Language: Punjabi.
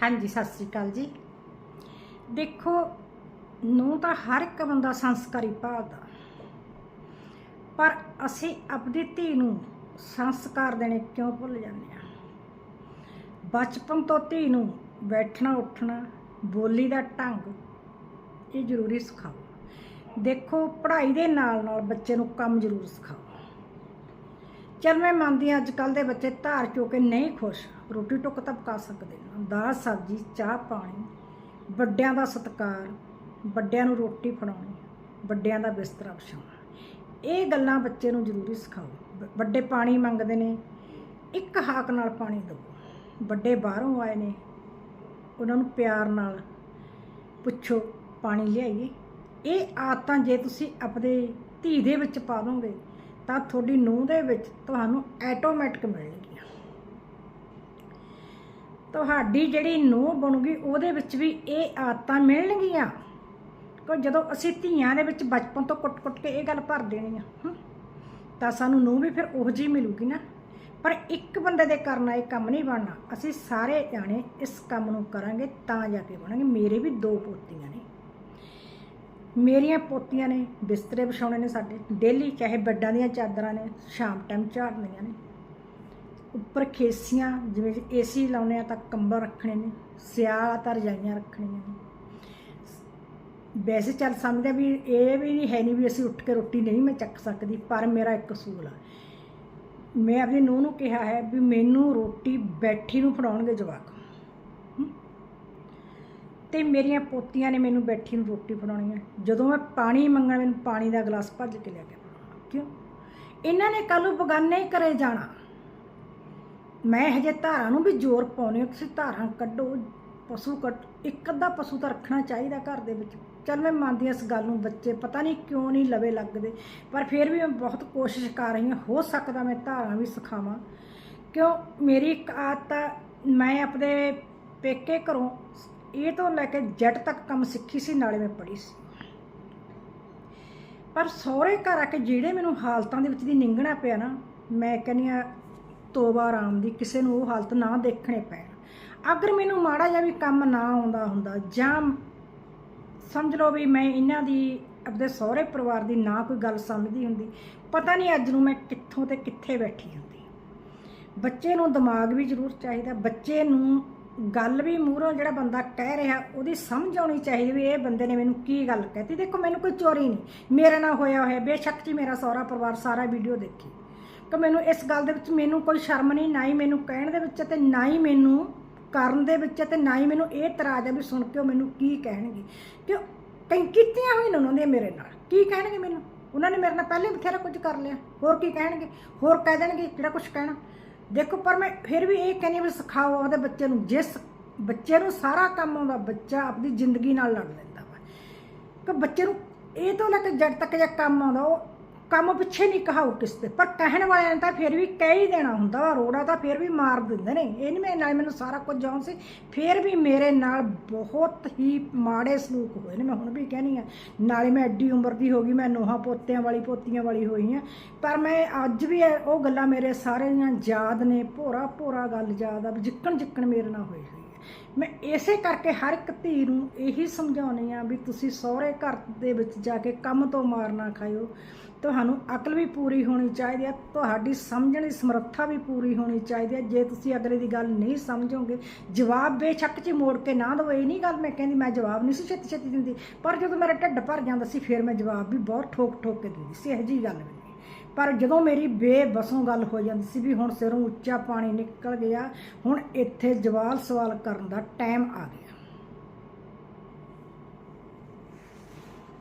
ਹਾਂਜੀ, ਸਤਿ ਸ੍ਰੀ ਅਕਾਲ ਜੀ। ਦੇਖੋ, ਨੂੰ ਤਾਂ ਹਰ ਇੱਕ ਬੰਦਾ ਸੰਸਕਾਰੀ ਭਾਲਦਾ। ਪਰ ਅਸੀਂ ਆਪਣੀ ਧੀ ਨੂੰ ਸੰਸਕਾਰ ਦੇਣੇ ਕਿਉਂ ਭੁੱਲ ਜਾਂਦੇ ਆ ਬਚਪਨ ਤੋਂ ਧੀ ਨੂੰ ਬੈਠਣਾ, ਉੱਠਣਾ, ਬੋਲੀ ਦਾ ਢੰਗ ਇਹ ਜ਼ਰੂਰੀ ਸਿਖਾਓ। ਦੇਖੋ, ਪੜ੍ਹਾਈ ਦੇ ਨਾਲ ਨਾਲ ਬੱਚੇ ਨੂੰ ਕੰਮ ਜ਼ਰੂਰ ਸਿਖਾਓ। ਚਲ ਮੈਂ ਮੰਨਦੀ ਹਾਂ ਅੱਜ ਕੱਲ ਦੇ ਬੱਚੇ ਧਾਰ ਚੋ ਕੇ ਨਹੀਂ ਖੁਸ਼। ਰੋਟੀ ਟੁੱਕ ਤਾਂ ਪਕਾ ਸਕਦੇ ਨੇ। ਦਾਲ, ਸਬਜ਼ੀ, ਚਾਹ, ਪਾਣੀ, ਵੱਡਿਆਂ ਦਾ ਸਤਿਕਾਰ, ਵੱਡਿਆਂ ਨੂੰ ਰੋਟੀ ਫੜਾਉਣੀ, ਵੱਡਿਆਂ ਦਾ ਬਿਸਤਰਾ ਵਿਛਾਉਣਾ। ਇਹ ਗੱਲਾਂ ਬੱਚੇ ਨੂੰ ਜ਼ਰੂਰੀ ਸਿਖਾਓ। ਵੱਡੇ ਪਾਣੀ ਮੰਗਦੇ ਨੇ, ਇੱਕ ਹਾਕ ਨਾਲ ਪਾਣੀ ਦਿਓ। ਵੱਡੇ ਬਾਹਰੋਂ ਆਏ ਨੇ, ਉਹਨਾਂ ਨੂੰ ਪਿਆਰ ਨਾਲ ਪੁੱਛੋ, ਪਾਣੀ ਲਿਆਈਏ। ਇਹ ਆਦਤਾਂ ਜੇ ਤੁਸੀਂ ਆਪਣੇ ਧੀ ਦੇ ਵਿੱਚ ਪਾ ਦੋਗੇ ਤਾਂ ਤੁਹਾਡੀ ਨੂੰਹ ਦੇ ਵਿੱਚ ਤੁਹਾਨੂੰ ਆਟੋਮੈਟਿਕ ਮਿਲਣਗੀਆਂ। ਤੁਹਾਡੀ ਜਿਹੜੀ ਨੂੰਹ ਬਣੂਗੀ, ਉਹਦੇ ਵਿੱਚ ਵੀ ਇਹ ਆਦਤਾਂ ਮਿਲਣਗੀਆਂ। ਕੋ ਜਦੋਂ ਅਸੀਂ ਧੀਆਂ ਦੇ ਵਿੱਚ ਬਚਪਨ ਤੋਂ ਕੁੱਟ-ਕੁੱਟ ਕੇ ਇਹ ਗੱਲ ਭਰ ਦੇਣੀ ਆ ਤਾਂ ਸਾਨੂੰ ਨੂੰਹ ਵੀ ਫਿਰ ਉਹ ਜਿਹੀ ਮਿਲੂਗੀ ਨਾ। ਪਰ ਇੱਕ ਬੰਦੇ ਦੇ ਕਰਨਾ ਇਹ ਕੰਮ ਨਹੀਂ ਬਣਨਾ। ਅਸੀਂ ਸਾਰੇ ਜਾਣੇ ਇਸ ਕੰਮ ਨੂੰ ਕਰਾਂਗੇ, ਤਾਂ ਜਾ ਕੇ ਬਣਾਂਗੇ। ਮੇਰੇ ਵੀ ਦੋ ਪੋਤੀਆਂ ਨੇ। ਮੇਰੀਆਂ ਪੋਤੀਆਂ ਨੇ ਬਿਸਤਰੇ ਵਿਛਾਉਣੇ ਨੇ ਸਾਡੇ, ਡੇਲੀ ਚਾਹੇ ਬੈੱਡਾਂ ਦੀਆਂ ਚਾਦਰਾਂ ਨੇ, ਸ਼ਾਮ ਟਾਈਮ ਝਾੜਨੀਆਂ ਨੇ। ਉੱਪਰ ਖੇਸੀਆਂ, ਜਿਵੇਂ ਏਸੀ ਲਾਉਣੇ ਆ ਤਾਂ ਕੰਬਲ ਰੱਖਣੇ ਨੇ, ਸਿਆਲ ਤਾਂ ਰਜਾਈਆਂ ਰੱਖਣੀਆਂ ਨੇ। ਵੈਸੇ ਚੱਲ ਸਮਝਦੇ ਵੀ ਇਹ ਵੀ ਨਹੀਂ ਹੈ ਨਹੀਂ ਵੀ ਅਸੀਂ ਉੱਠ ਕੇ ਰੋਟੀ ਨਹੀਂ ਮੈਂ ਚੱਕ ਸਕਦੀ, ਪਰ ਮੇਰਾ ਇੱਕ ਅਸੂਲ ਆ। ਮੈਂ ਆਪਣੀ ਨੂੰਹ ਨੂੰ ਕਿਹਾ ਹੈ ਵੀ ਮੈਨੂੰ ਰੋਟੀ ਬੈਠੀ ਨੂੰ ਫੜਾਉਣਗੇ ਜਵਾਕ। ਤੇ ਮੇਰੀਆਂ ਪੋਤੀਆਂ ਨੇ ਮੈਨੂੰ ਬੈਠੀ ਨੂੰ ਰੋਟੀ ਬਣਾਉਣੀ ਹੈ ਜਦੋਂ ਮੈਂ ਪਾਣੀ ਮੰਗਣਾ, ਮੈਨੂੰ ਪਾਣੀ ਦਾ ਗਲਾਸ ਭੱਜ ਕੇ ਲੈ ਕੇ ਕਿਉਂ? ਇਹਨਾਂ ਨੇ ਕੱਲ ਨੂੰ ਬਗਾਨੇ ਹੀ ਕਰੇ ਜਾਣਾ। ਮੈਂ ਹਜੇ ਧਾਰਾਂ ਨੂੰ ਵੀ ਜ਼ੋਰ ਪਾਉਣੇ ਹੋ, ਤੁਸੀਂ ਧਾਰਾਂ ਕੱਢੋ, ਪਸ਼ੂ ਕੱਢ, ਇੱਕ ਅੱਧਾ ਪਸ਼ੂ ਤਾਂ ਰੱਖਣਾ ਚਾਹੀਦਾ ਘਰ ਦੇ ਵਿੱਚ। ਚੱਲ ਮੈਂ ਮੰਨਦੀ ਹਾਂ ਇਸ ਗੱਲ ਨੂੰ, ਬੱਚੇ ਪਤਾ ਨਹੀਂ ਕਿਉਂ ਨਹੀਂ ਲਵੇ ਲੱਗਦੇ, ਪਰ ਫਿਰ ਵੀ ਮੈਂ ਬਹੁਤ ਕੋਸ਼ਿਸ਼ ਕਰ ਰਹੀ ਹਾਂ, ਹੋ ਸਕਦਾ ਮੈਂ ਧਾਰਾਂ ਵੀ ਸਿਖਾਵਾਂ। ਕਿਉਂ? ਮੇਰੀ ਇੱਕ ਆਦਤ ਮੈਂ ਆਪਣੇ ਪੇਕੇ ਘਰੋਂ ਇਹ ਤੋਂ ਲੈ ਕੇ ਜੱਟ ਤੱਕ ਕੰਮ ਸਿੱਖੀ ਸੀ, ਨਾਲੇ ਮੈਂ ਪੜ੍ਹੀ ਸੀ। ਪਰ ਸਹੁਰੇ ਘਰ ਆ ਕੇ ਜਿਹੜੇ ਮੈਨੂੰ ਹਾਲਤਾਂ ਦੇ ਵਿੱਚ ਦੀ ਨਿੰਗਣਾ ਪਿਆ ਨਾ, ਮੈਂ ਕਹਿੰਦੀ ਆ ਤੋਬਾ ਆਰਾਮ ਦੀ, ਕਿਸੇ ਨੂੰ ਉਹ ਹਾਲਤ ਨਾ ਦੇਖਣੇ ਪੈਣ। ਅਗਰ ਮੈਨੂੰ ਮਾੜਾ ਜਿਹਾ ਵੀ ਕੰਮ ਨਾ ਆਉਂਦਾ ਹੁੰਦਾ, ਜਾਂ ਸਮਝ ਲਓ ਵੀ ਮੈਂ ਇਹਨਾਂ ਦੀ, ਆਪਣੇ ਸਹੁਰੇ ਪਰਿਵਾਰ ਦੀ ਨਾ ਕੋਈ ਗੱਲ ਸਮਝਦੀ ਹੁੰਦੀ, ਪਤਾ ਨਹੀਂ ਅੱਜ ਨੂੰ ਮੈਂ ਕਿੱਥੋਂ ਤੇ ਕਿੱਥੇ ਬੈਠੀ ਹੁੰਦੀ। ਬੱਚੇ ਨੂੰ ਦਿਮਾਗ ਵੀ ਜ਼ਰੂਰ ਚਾਹੀਦਾ, ਬੱਚੇ ਨੂੰ ਗੱਲ ਵੀ ਮੂਹਰੋਂ ਜਿਹੜਾ ਬੰਦਾ ਕਹਿ ਰਿਹਾ, ਉਹਦੀ ਸਮਝ ਆਉਣੀ ਚਾਹੀਦੀ ਵੀ ਇਹ ਬੰਦੇ ਨੇ ਮੈਨੂੰ ਕੀ ਗੱਲ ਕਹਿਤੀ। ਦੇਖੋ, ਮੈਨੂੰ ਕੋਈ ਚੋਰੀ ਨਹੀਂ। ਮੇਰੇ ਨਾਲ ਹੋਇਆ ਹੋਇਆ, ਬੇਸ਼ੱਕ ਜੀ ਮੇਰਾ ਸਹੁਰਾ ਪਰਿਵਾਰ ਸਾਰਾ ਵੀਡੀਓ ਦੇਖੀ। ਕਿ ਮੈਨੂੰ ਇਸ ਗੱਲ ਦੇ ਵਿੱਚ ਮੈਨੂੰ ਕੋਈ ਸ਼ਰਮ ਨਹੀਂ, ਨਾ ਹੀ ਮੈਨੂੰ ਕਹਿਣ ਦੇ ਵਿੱਚ ਤੇ ਨਾ ਹੀ ਮੈਨੂੰ ਕਰਨ ਦੇ ਵਿੱਚ ਤੇ ਨਾ ਹੀ ਮੈਨੂੰ ਇਹ ਤਰਾਜ ਹੈ ਵੀ ਸੁਣ ਕੇ ਉਹ ਮੈਨੂੰ ਕੀ ਕਹਿਣਗੇ। ਕਿ ਕਈ ਕੀਤੀਆਂ ਹੋਈਆਂ ਉਹਨਾਂ ਦੀਆਂ ਮੇਰੇ ਨਾਲ। ਕੀ ਕਹਿਣਗੇ ਮੈਨੂੰ? ਉਹਨਾਂ ਨੇ ਮੇਰੇ ਨਾਲ ਪਹਿਲੇ ਬਥੇਰਾ ਕੁਝ ਕਰ ਲਿਆ। ਹੋਰ ਕੀ ਕਹਿਣਗੇ? ਹੋਰ ਕਹਿ ਦੇਣਗੇ ਜਿਹੜਾ ਕੁਝ ਕਹਿਣਾ। ਦੇਖੋ, ਪਰ ਮੈਂ ਫਿਰ ਵੀ ਇਹ ਕਹਿੰਦੀ ਵੀ ਸਿਖਾਓ ਆਪਦੇ ਬੱਚੇ ਨੂੰ। ਜਿਸ ਬੱਚੇ ਨੂੰ ਸਾਰਾ ਕੰਮ ਆਉਂਦਾ, ਬੱਚਾ ਆਪਣੀ ਜ਼ਿੰਦਗੀ ਨਾਲ ਲੜ ਲੈਂਦਾ ਵਾ। ਕਿ ਬੱਚੇ ਨੂੰ ਇਹ ਤੋਂ ਲੈ ਕੇ ਜਦ ਤੱਕ ਜੇ ਕੰਮ ਆਉਂਦਾ, ਉਹ ਕੰਮ ਪਿੱਛੇ ਨਹੀਂ ਕਹਾਉ ਕਿਸ ਤੇ, ਪਰ ਕਹਿਣ ਵਾਲਿਆਂ ਨੇ ਤਾਂ ਫਿਰ ਵੀ ਕਹਿ ਹੀ ਦੇਣਾ ਹੁੰਦਾ ਰੋੜਾ ਤਾਂ ਫਿਰ ਵੀ ਮਾਰ ਦਿੰਦੇ ਨੇ। ਇਹ ਨਹੀਂ ਮੇਰੇ ਨਾਲ ਮੈਨੂੰ ਸਾਰਾ ਕੁਝ ਜਾਣ ਸੀ, ਫਿਰ ਵੀ ਮੇਰੇ ਨਾਲ ਬਹੁਤ ਹੀ ਮਾੜੇ ਸਲੂਕ ਹੋਏ ਨੇ, ਮੈਂ ਹੁਣ ਵੀ ਕਹਿਣੀ ਆ। ਨਾਲੇ ਮੈਂ ਐਡੀ ਉਮਰ ਦੀ ਹੋ ਗਈ, ਮੈਂ ਨੋਹਾਂ ਪੋਤਿਆਂ ਵਾਲੀ, ਪੋਤੀਆਂ ਵਾਲੀ ਹੋਈ ਆ। ਪਰ ਮੈਂ ਅੱਜ ਵੀ ਉਹ ਗੱਲਾਂ ਮੇਰੇ ਸਾਰੀਆਂ ਯਾਦ ਨੇ ਭੋਰਾ ਭੋਰਾ ਗੱਲ ਯਾਦ ਆ, ਵੀ ਜਿੱਕਣ ਜਿੱਕਣ ਮੇਰੇ ਨਾਲ ਹੋਈ ਹੋਈ ਮੈਂ ਇਸੇ ਕਰਕੇ ਹਰ ਇੱਕ ਧੀ ਨੂੰ ਇਹੀ ਸਮਝਾਉਣੀ ਆ ਵੀ ਤੁਸੀਂ ਸਹੁਰੇ ਘਰ ਦੇ ਵਿੱਚ ਜਾ ਕੇ ਕੰਮ ਤੋਂ ਮਾਰ ਨਾ ਖਾਇਓ। ਤੁਹਾਨੂੰ ਅਕਲ ਵੀ ਪੂਰੀ ਹੋਣੀ ਚਾਹੀਦੀ ਹੈ, ਤੁਹਾਡੀ ਸਮਝਣ ਦੀ ਸਮਰੱਥਾ ਵੀ ਪੂਰੀ ਹੋਣੀ ਚਾਹੀਦੀ ਹੈ। ਜੇ ਤੁਸੀਂ ਅਗਲੇ ਦੀ ਗੱਲ ਨਹੀਂ ਸਮਝੋਗੇ, ਜਵਾਬ ਬੇਸ਼ੱਕ ਚ ਮੋੜ ਕੇ ਨਾ ਦਿਓ। ਇਹ ਨਹੀਂ ਗੱਲ ਮੈਂ ਕਹਿੰਦੀ ਮੈਂ ਜਵਾਬ ਨਹੀਂ ਸੀ ਛੇਤੀ ਛੇਤੀ ਦਿੰਦੀ, ਪਰ ਜਦੋਂ ਮੇਰਾ ਢਿੱਡ ਭਰ ਜਾਂਦਾ ਸੀ, ਫਿਰ ਮੈਂ ਜਵਾਬ ਵੀ ਬਹੁਤ ਠੋਕ ਠੋਕ ਕੇ ਦਿੰਦੀ ਸੀ। ਇਹੋ ਜਿਹੀ ਗੱਲ ਵੀ ਪਰ ਜਦੋਂ ਮੇਰੀ ਬੇਬਸੋਂ ਗੱਲ ਹੋ ਜਾਂਦੀ ਸੀ ਵੀ ਹੁਣ ਸਿਰੋਂ ਉੱਚਾ ਪਾਣੀ ਨਿਕਲ ਗਿਆ, ਹੁਣ ਇੱਥੇ ਜਵਾਬ ਸਵਾਲ ਕਰਨ ਦਾ ਟਾਈਮ ਆ ਗਿਆ।